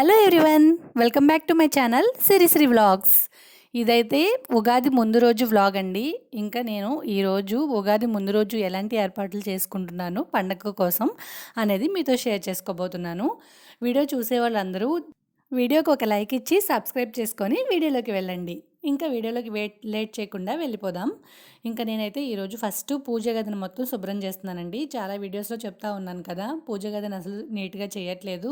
Hello everyone welcome back to my channel Sirisri vlogs ఇదైతే ఉగాది ముందు రోజు వ్లాగ్ అండి. ఇంకా నేను ఈరోజు ఉగాది ముందు రోజు ఎలాంటి ఏర్పాట్లు చేసుకుంటున్నాను పండగ కోసం అనేది మీతో షేర్ చేసుకోబోతున్నాను. వీడియో చూసే వాళ్ళందరూ వీడియోకి ఒక లైక్ ఇచ్చి సబ్స్క్రైబ్ చేసుకొని వీడియోలోకి వెళ్ళండి. ఇంకా వీడియోలోకి వెయిట్ లేట్ చేయకుండా వెళ్ళిపోదాం. ఇంకా నేనైతే ఈరోజు ఫస్ట్ పూజ గదిని మొత్తం శుభ్రం చేస్తున్నానండి. చాలా వీడియోస్లో చెప్తా ఉన్నాను కదా పూజ గదిని అసలు నీట్గా చేయట్లేదు.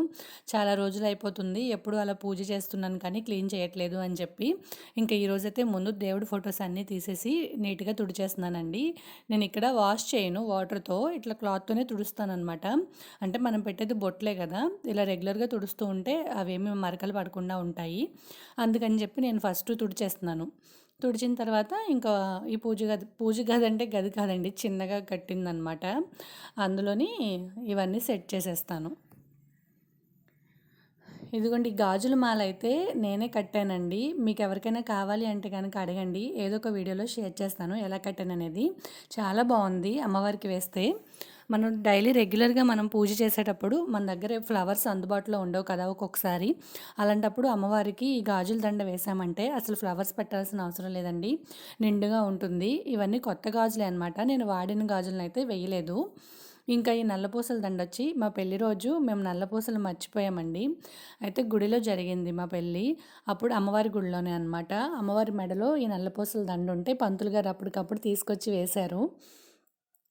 చాలా రోజులు అయిపోతుంది ఎప్పుడు అలా పూజ చేస్తున్నాను కానీ క్లీన్ చేయట్లేదు అని చెప్పి. ఇంకా ఈరోజైతే ముందు దేవుడి ఫొటోస్ అన్నీ తీసేసి నీట్గా తుడిచేస్తున్నానండి. నేను ఇక్కడ వాష్ చేయను వాటర్తో ఇట్లా క్లాత్తోనే తుడుస్తాను అనమాట అంటే మనం పెట్టేది బొట్లే కదా ఇలా రెగ్యులర్గా తుడుస్తూ ఉంటే అవేమి మరకలు పడకుండా ఉంటాయి. అందుకని చెప్పి నేను ఫస్ట్ తుడిచేస్తున్నాను తుడిచిన తర్వాత ఇంకా ఈ పూజ గది పూజ గది అంటే గది కాదండి చిన్నగా కట్టిందనమాట అందులోని ఇవన్నీ సెట్ చేసేస్తాను. ఇదిగోండి గాజుల మాల అయితే నేనే కట్టానండి. మీకు ఎవరికైనా కావాలి అంటే కనుక అడగండి. ఏదో ఒక వీడియోలో షేర్ చేస్తాను ఎలా కట్టాను అనేది చాలా బాగుంది అమ్మవారికి వేస్తే. మనం డైలీ రెగ్యులర్గా మనం పూజ చేసేటప్పుడు మన దగ్గర ఫ్లవర్స్ అందుబాటులో ఉండవు కదా ఒక్కొక్కసారి. అలాంటప్పుడు అమ్మవారికి ఈ గాజుల దండ వేసామంటే అసలు ఫ్లవర్స్ పెట్టాల్సిన అవసరం లేదండి. నిండుగా ఉంటుంది. ఇవన్నీ కొత్త గాజులే అనమాట నేను వాడిన గాజులను అయితే వేయలేదు. ఇంకా ఈ నల్లపూసల దండ వచ్చి మా పెళ్ళి రోజు మేము నల్లపూసలు మర్చిపోయామండి అయితే గుడిలో జరిగింది మా పెళ్ళి అప్పుడు అమ్మవారి గుడిలోనే అనమాట అమ్మవారి మెడలో ఈ నల్లపూసల దండ ఉంటే పంతులు గారు అప్పటికప్పుడు తీసుకొచ్చి వేశారు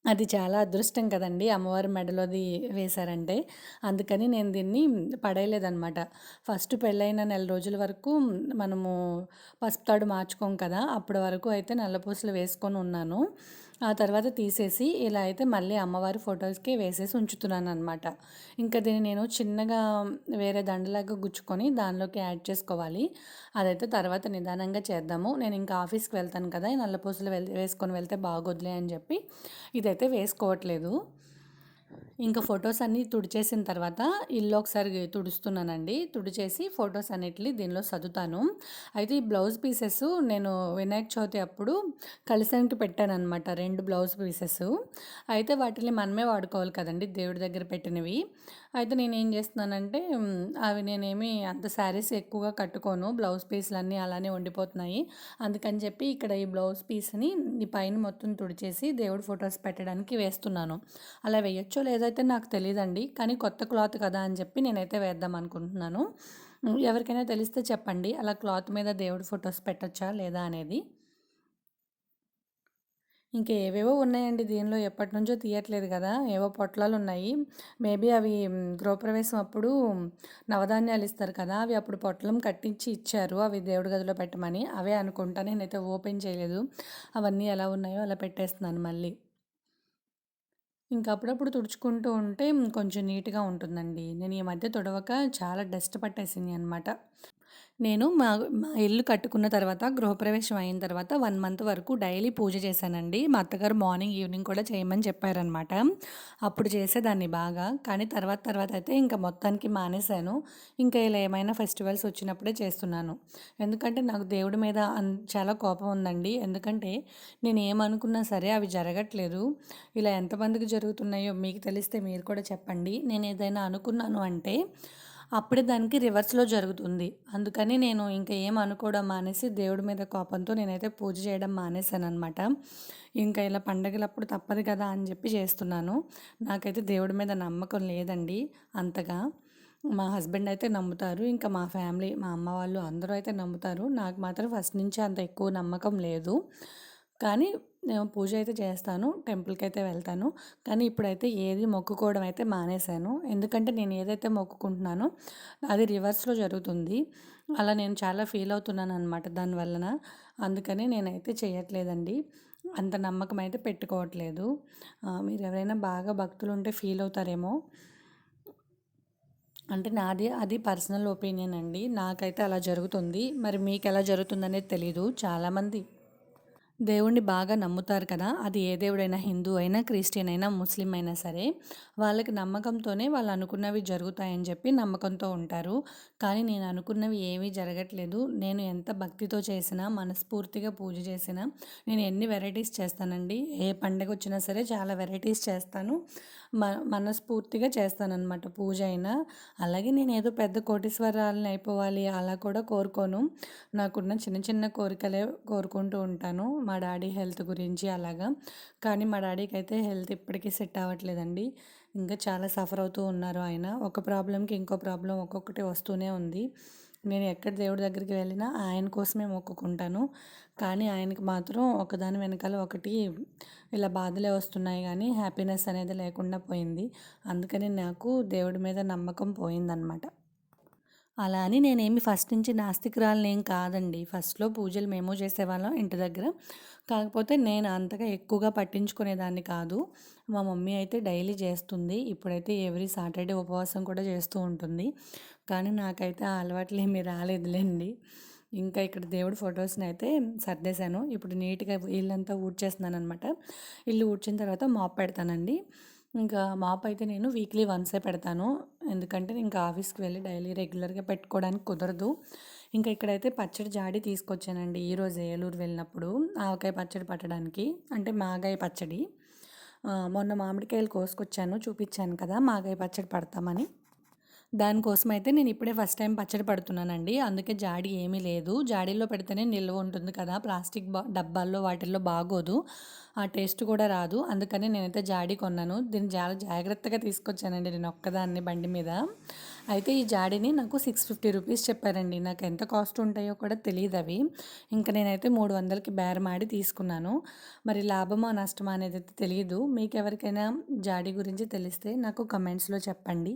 అది చాలా అదృష్టం కదండి అమ్మవారి మెడలోది వేశారంటే. అందుకని నేను దీన్ని పడేయలేదనమాట. ఫస్ట్ పెళ్ళైన నెల రోజుల వరకు మనము పసుపు తాడు మార్చుకోం కదా! అప్పటి వరకు అయితే నల్లపూసలు వేసుకొని ఉన్నాను. ఆ తర్వాత తీసేసి ఇలా అయితే మళ్ళీ అమ్మవారి ఫొటోస్‌కి వేసేసి ఉంచుతున్నాను అనమాట ఇంకా దీన్ని నేను చిన్నగా వేరే దండలాగా గుచ్చుకొని దానిలోకి యాడ్ చేసుకోవాలి. అదైతే తర్వాత నిదానంగా చేద్దాము. నేను ఇంకా ఆఫీస్‌కి వెళ్తాను కదా! ఈ నల్లపూసలు వెల్ వేసుకొని వెళ్తే బాగోదులే అని చెప్పి ఇదైతే వేసుకోవట్లేదు. ఇంకా ఫొటోస్ అన్నీ తుడిచేసిన తర్వాత ఇల్లు ఒకసారి తుడుస్తున్నానండి. తుడిచేసి ఫొటోస్ అన్నిటిని దీనిలో సర్దుతాను. అయితే ఈ బ్లౌజ్ పీసెస్ నేను వినాయక చవితి అప్పుడు కలిసానికి పెట్టాను అనమాట రెండు బ్లౌజ్ పీసెస్. అయితే వాటిని మనమే వాడుకోవాలి కదండి దేవుడి దగ్గర పెట్టినవి. అయితే నేను ఏం చేస్తున్నానంటే అవి నేనేమి అంత శారీస్ ఎక్కువగా కట్టుకోను. బ్లౌజ్ పీస్లు అన్నీ అలానే ఉండిపోతున్నాయి. అందుకని చెప్పి ఇక్కడ ఈ బ్లౌజ్ పీస్ని ఈ పైన మొత్తం తుడిచేసి దేవుడి ఫొటోస్ పెట్టడానికి వేస్తున్నాను. అలా వేయొచ్చో లేదైతే నాకు తెలియదండి కానీ కొత్త క్లాత్ కదా అని చెప్పి నేనైతే వేద్దాం అనుకుంటున్నాను. ఎవరికైనా తెలిస్తే చెప్పండి. అలా క్లాత్ మీద దేవుడి ఫొటోస్ పెట్టచ్చా లేదా అనేది. ఇంకా ఏవేవో ఉన్నాయండి దీనిలో ఎప్పటి నుంచో తీయట్లేదు కదా ఏవో పొట్లాలు ఉన్నాయి మేబీ అవి గృహప్రవేశం అప్పుడు నవధాన్యాలు ఇస్తారు కదా అవి అప్పుడు పొట్లం కట్టించి ఇచ్చారు అవి దేవుడి గదిలో పెట్టమని. అవే అనుకుంటా నేనైతే ఓపెన్ చేయలేదు. అవన్నీ ఎలా ఉన్నాయో అలా పెట్టేస్తున్నాను మళ్ళీ. ఇంకా అప్పుడప్పుడు తుడుచుకుంటూ ఉంటే కొంచెం నీట్గా ఉంటుందండి. నేను ఈ మధ్య తుడవక చాలా డస్ట్ పట్టేసింది అనమాట నేను మా మా ఇల్లు కట్టుకున్న తర్వాత గృహప్రవేశం అయిన తర్వాత వన్ మంత్ వరకు డైలీ పూజ చేశానండి. మా అత్తగారు మార్నింగ్ ఈవినింగ్ కూడా చేయమని చెప్పారనమాట అప్పుడు చేసేదాన్ని బాగా. కానీ తర్వాత తర్వాత అయితే ఇంకా మొత్తానికి మానేశాను. ఇంకా ఇలా ఏమైనా ఫెస్టివల్స్ వచ్చినప్పుడే చేస్తున్నాను. ఎందుకంటే నాకు దేవుడి మీద చాలా కోపం ఉందండి. ఎందుకంటే నేను ఏమనుకున్నా సరే అవి జరగట్లేదు. ఇలా ఎంతమందికి జరుగుతున్నాయో మీకు తెలిస్తే మీరు కూడా చెప్పండి. నేను ఏదైనా అనుకున్నాను అంటే అప్పుడే దానికి రివర్స్లో జరుగుతుంది. అందుకని నేను ఇంకా ఏం అనుకోవడం మానేసి దేవుడి మీద కోపంతో నేనైతే పూజ చేయడం మానేశాను అనమాట ఇంకా ఇలా పండగలప్పుడు తప్పదు కదా అని చెప్పి చేస్తున్నాను. నాకైతే దేవుడి మీద నమ్మకం లేదండి అంతగా. మా హస్బెండ్ అయితే నమ్ముతారు. ఇంకా మా ఫ్యామిలీ మా అమ్మ వాళ్ళు అందరూ అయితే నమ్ముతారు. నాకు మాత్రం ఫస్ట్ నుంచి అంత ఎక్కువ నమ్మకం లేదు. కానీ పూజ అయితే చేస్తాను టెంపుల్కి అయితే వెళ్తాను. కానీ ఇప్పుడైతే ఏది మొక్కుకోవడం అయితే మానేశాను. ఎందుకంటే నేను ఏదైతే మొక్కుకుంటున్నానో అది రివర్స్లో జరుగుతుంది. అలా నేను చాలా ఫీల్ అవుతున్నాను అనమాట దానివలన అందుకని నేనైతే చేయట్లేదండి. అంత నమ్మకం అయితే పెట్టుకోవట్లేదు. మీరు ఎవరైనా బాగా భక్తులు ఉంటే ఫీల్ అవుతారేమో. అంటే నాది అది పర్సనల్ ఒపీనియన్ అండి. నాకైతే అలా జరుగుతుంది. మరి మీకు ఎలా జరుగుతుందనేది తెలీదు. చాలామంది దేవుణ్ణి బాగా నమ్ముతారు కదా. అది ఏ దేవుడైనా హిందూ అయినా క్రిస్టియన్ అయినా ముస్లిం అయినా సరే వాళ్ళకి నమ్మకంతోనే వాళ్ళు అనుకున్నవి జరుగుతాయని చెప్పి నమ్మకంతో ఉంటారు. కానీ నేను అనుకున్నవి ఏమీ జరగట్లేదు. నేను ఎంత భక్తితో చేసినా మనస్ఫూర్తిగా పూజ చేసినా నేను ఎన్ని వెరైటీస్ చేస్తానండి? ఏ పండగ వచ్చినా సరే చాలా వెరైటీస్ చేస్తాను. మ మనస్ఫూర్తిగా చేస్తానన్నమాట పూజ అయినా. అలాగే నేను ఏదో పెద్ద కోటీశ్వరాలని అయిపోవాలి అలా కూడా కోరుకోను. నాకున్న చిన్న చిన్న కోరికలే కోరుకుంటూ ఉంటాను. మా డాడీ హెల్త్ గురించి అలాగా. కానీ మా డాడీకి అయితే హెల్త్ ఇప్పటికీ సెట్ అవ్వట్లేదండి. ఇంకా చాలా సఫర్ అవుతూ ఉన్నారు ఆయన. ఒక ప్రాబ్లంకి ఇంకో ప్రాబ్లం ఒక్కొక్కటి వస్తూనే ఉంది. నేను ఎక్కడ దేవుడి దగ్గరికి వెళ్ళినా ఆయన కోసమే మొక్కుకుంటాను. కానీ ఆయనకి మాత్రం ఒకదాని వెనకాల ఒకటి ఇలా బాధలే వస్తున్నాయి కానీ హ్యాపీనెస్ అనేది లేకుండా పోయింది. అందుకని నాకు దేవుడి మీద నమ్మకం పోయిందనమాట అలా అని నేనేమి ఫస్ట్ నుంచి నాస్తికురాలని ఏం కాదండి. ఫస్ట్లో పూజలు మేము చేసేవాళ్ళం ఇంటి దగ్గర. కాకపోతే నేను అంతగా ఎక్కువగా పట్టించుకునేదాన్ని కాదు. మా మమ్మీ అయితే డైలీ చేస్తుంది. ఇప్పుడైతే ఎవ్రీ సాటర్డే ఉపవాసం కూడా చేస్తూ ఉంటుంది. కానీ నాకైతే ఆ అలవాట్లు ఏమీ రాలేదులేండి. ఇంకా ఇక్కడ దేవుడి ఫొటోస్ని అయితే సర్దేశాను. ఇప్పుడు నీట్గా ఇల్లంతా ఊడ్చేస్తున్నాను అనమాట ఇల్లు ఊడ్చిన తర్వాత మాప్ పెడతానండి. ఇంకా మాప్ అయితే నేను వీక్లీ వన్సే పెడతాను. ఎందుకంటే ఇంకా ఆఫీస్కి వెళ్ళి డైలీ రెగ్యులర్గా పెట్టుకోవడానికి కుదరదు. ఇంకా ఇక్కడైతే పచ్చడి జాడి తీసుకొచ్చానండి ఈరోజు ఏలూరు వెళ్ళినప్పుడు ఆవకాయ పచ్చడి పట్టడానికి. అంటే మాగాయ పచ్చడి. మొన్న మామిడికాయలు కోసుకొచ్చాను చూపించాను కదా మాగాయ పచ్చడి పడతామని. దానికోసం అయితే నేను ఇప్పుడే ఫస్ట్ టైం పచ్చడి పడుతున్నానండి. అందుకే జాడి ఏమీ లేదు. జాడీలో పెడితేనే నిల్వ ఉంటుంది కదా. ప్లాస్టిక్ డబ్బాల్లో వాటిల్లో బాగోదు. ఆ టేస్ట్ కూడా రాదు. అందుకని నేనైతే జాడీ కొన్నాను. దీన్ని చాలా జాగ్రత్తగా తీసుకొచ్చానండి నేను ఒక్కదాన్ని బండి మీద. అయితే ఈ జాడీని నాకు సిక్స్ ఫిఫ్టీ రూపీస్ చెప్పారండి. నాకు ఎంత కాస్ట్ ఉంటాయో కూడా తెలియదు అవి. ఇంకా నేనైతే మూడు వందలకి బేరమాడి తీసుకున్నాను. మరి లాభమా నష్టమా అనేది అయితే తెలియదు మీకు ఎవరికైనా జాడీ గురించి తెలిస్తే నాకు కమెంట్స్లో చెప్పండి.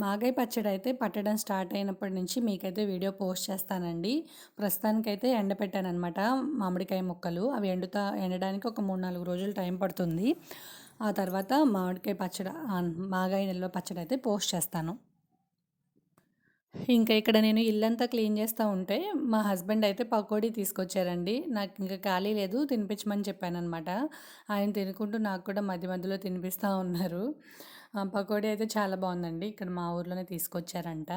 మాగాయ పచ్చడి అయితే పట్టడం స్టార్ట్ అయినప్పటి నుంచి మీకైతే వీడియో పోస్ట్ చేస్తానండి. ప్రస్తుతానికైతే ఎండపెట్టాను అనమాట మామిడికాయ ముక్కలు. అవి ఎండుతా ఎండడానికి ఒక మూడు నాలుగు రోజులు టైం పడుతుంది. ఆ తర్వాత మామిడికాయ పచ్చడి మాగాయ నెలలో పచ్చడి అయితే పోస్ట్ చేస్తాను. ఇంకా ఇక్కడ నేను ఇల్లంతా క్లీన్ చేస్తూ ఉంటే మా హస్బెండ్ అయితే పకోడీ తీసుకొచ్చారండి. నాకు ఇంకా ఖాళీ లేదు తినిపించమని చెప్పానమాట ఆయన తినుకుంటూ నాకు కూడా మధ్య మధ్యలో తినిపిస్తూ ఉన్నారు. పకోడీ అయితే చాలా బాగుందండి. ఇక్కడ మా ఊర్లోనే తీసుకొచ్చారంట.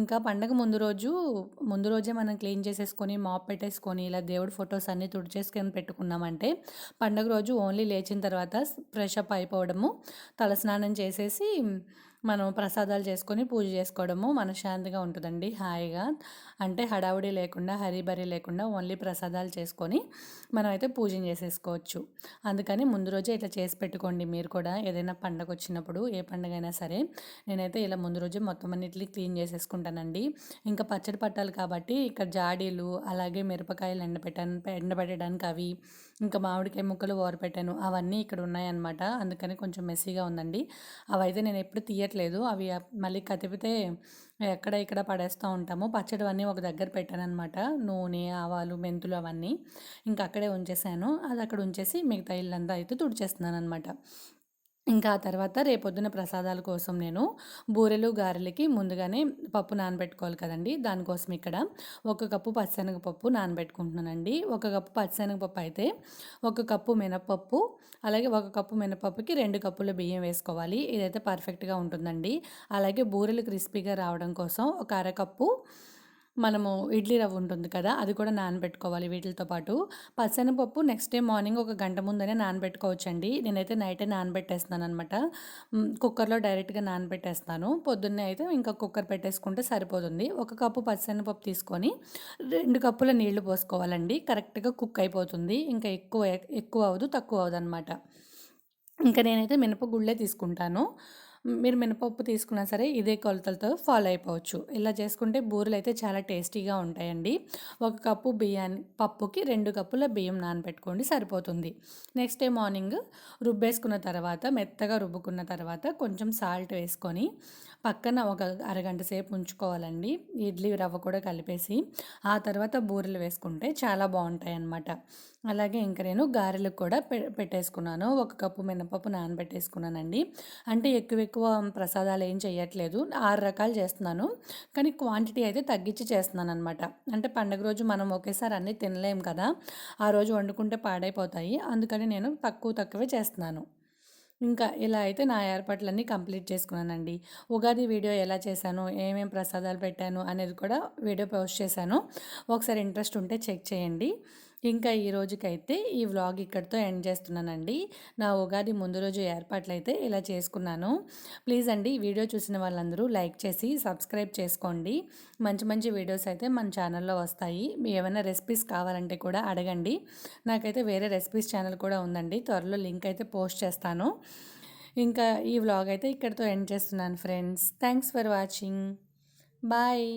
ఇంకా పండగ ముందు రోజు ముందు రోజే మనం క్లీన్ చేసేసుకొని మాప్ పెట్టేసుకొని ఇలా దేవుడి ఫొటోస్ అన్నీ తుడిచేసుకొని పెట్టుకున్నామంటే పండగ రోజు ఓన్లీ లేచిన తర్వాత ఫ్రెష్ అప్ అయిపోవడము తలస్నానం చేసేసి మనం ప్రసాదాలు చేసుకొని పూజ చేసుకోవడము మనశ్శాంతిగా ఉంటుందండి హాయిగా. అంటే హడావుడి లేకుండా హరిబరి లేకుండా ఓన్లీ ప్రసాదాలు చేసుకొని మనం అయితే పూజ చేసేసుకోవచ్చు. అందుకని ముందు రోజే ఇట్లా చేసి పెట్టుకోండి మీరు కూడా. ఏదైనా పండగ వచ్చినప్పుడు ఏ పండుగ అయినా సరే నేనైతే ఇలా ముందు రోజే మొత్తం అన్నిటిని క్లీన్ చేసేసుకుంటానండి. ఇంకా పచ్చడి పట్టాలి కాబట్టి ఇక్కడ జాడీలు అలాగే మిరపకాయలు ఎండబెట్టాను ఎండబెట్టడానికి అవి ఇంకా మామిడికాయ ముక్కలు ఓరపెట్టాను అవన్నీ ఇక్కడ ఉన్నాయన్నమాట. అందుకని కొంచెం మెస్సీగా ఉందండి. అవైతే నేను ఎప్పుడు తీయట్లేదు. అవి మళ్ళీ కదిపితే ఎక్కడ ఇక్కడ పడేస్తూ ఉంటాము. పచ్చడి అన్నీ ఒక దగ్గర పెట్టానమాట నూనె ఆవాలు మెంతులు అవన్నీ. ఇంకా అక్కడే ఉంచేసాను. అది అక్కడ ఉంచేసి మిగతా ఇల్లంతా అయితే తుడిచేస్తున్నాను అనమాట ఇంకా ఆ తర్వాత రేపొద్దున ప్రసాదాల కోసం నేను బూరెలు గారెలకి ముందుగానే పప్పు నానబెట్టుకోవాలి కదండి. దానికోసం ఇక్కడ ఒక కప్పు పచ్చిశనగపప్పు నానబెట్టుకుంటున్నానండి. ఒక కప్పు పచ్చిశనగపప్పు అయితే ఒక కప్పు మినపప్పు అలాగే ఒక కప్పు మినపప్పుకి రెండు కప్పుల బియ్యం వేసుకోవాలి. ఇదైతే పర్ఫెక్ట్గా ఉంటుందండి. అలాగే బూరెలు క్రిస్పీగా రావడం కోసం ఒక అరకప్పు మనము ఇడ్లీ రవ్వ ఉంటుంది కదా అది కూడా నానబెట్టుకోవాలి వీటితో పాటు. పచ్చనపప్పు నెక్స్ట్ డే మార్నింగ్ ఒక గంట ముందనే నానబెట్టుకోవచ్చండి. నేనైతే నైటే నానబెట్టేస్తున్నాను అనమాట కుక్కర్లో డైరెక్ట్గా నానబెట్టేస్తాను. పొద్దున్నే అయితే ఇంకా కుక్కర్ పెట్టేసుకుంటే సరిపోతుంది. ఒక కప్పు పచ్చనపప్పు తీసుకొని రెండు కప్పుల నీళ్ళు పోసుకోవాలండి. కరెక్ట్గా కుక్ అయిపోతుంది. ఇంకా ఎక్కువ ఎక్కువ అవ్వదు తక్కువ అవ్వదు అనమాట ఇంకా నేనైతే మినపగుళ్ళే తీసుకుంటాను. మీరు మినపప్పు తీసుకున్నా సరే ఇదే కొలతలతో ఫాలో అయిపోవచ్చు. ఇలా చేసుకుంటే బూరెలు అయితే చాలా టేస్టీగా ఉంటాయండి. ఒక కప్పు బియ్యాన్ని పప్పుకి రెండు కప్పుల బియ్యం నానబెట్టుకోండి సరిపోతుంది. నెక్స్ట్ డే మార్నింగ్ రుబ్బేసుకున్న తర్వాత మెత్తగా రుబ్బుకున్న తర్వాత కొంచెం సాల్ట్ వేసుకొని పక్కన ఒక అరగంట సేపు ఉంచుకోవాలండి. ఇడ్లీ రవ్వ కూడా కలిపేసి ఆ తర్వాత బూరెలు వేసుకుంటే చాలా బాగుంటాయి అన్నమాట అలాగే ఇంకా నేను గారెలకు కూడా పె పెట్టేసుకున్నాను. ఒక కప్పు మినపప్పు నానబెట్టేసుకున్నానండి. అంటే ఎక్కువ ఎక్కువ ప్రసాదాలు ఏం చేయట్లేదు ఆరు రకాలు చేస్తున్నాను. కానీ క్వాంటిటీ అయితే తగ్గించి చేస్తున్నాను అనమాట అంటే పండగ రోజు మనం ఒకేసారి అన్నీ తినలేం కదా. ఆ రోజు వండుకుంటే పాడైపోతాయి. అందుకని నేను తక్కువ తక్కువే చేస్తున్నాను. ఇంకా ఇలా అయితే నా ఏర్పాట్లన్నీ కంప్లీట్ చేసుకున్నానండి. ఉగాది వీడియో ఎలా చేశాను ఏమేమి ప్రసాదాలు పెట్టాను అనేది కూడా వీడియో పోస్ట్ చేశాను. ఒకసారి ఇంట్రెస్ట్ ఉంటే చెక్ చేయండి. ఇంకా ఈ రోజుకైతే ఈ వ్లాగ్ ఇక్కడితో ఎండ్ చేస్తున్నానండి. నా ఉగాది ముందు రోజు ఏర్పాట్లు అయితే ఇలా చేసుకున్నాను. ప్లీజ్ అండి వీడియో చూసిన వాళ్ళందరూ లైక్ చేసి సబ్స్క్రైబ్ చేసుకోండి. మంచి మంచి వీడియోస్ అయితే మన ఛానల్లో వస్తాయి. ఏమైనా రెసిపీస్ కావాలంటే కూడా అడగండి. నాకైతే వేరే రెసిపీస్ ఛానల్ కూడా ఉందండి. త్వరలో లింక్ అయితే పోస్ట్ చేస్తాను. ఇంకా ఈ వ్లాగ్ అయితే ఇక్కడితో ఎండ్ చేస్తున్నాను friends. Thanks for watching. Bye.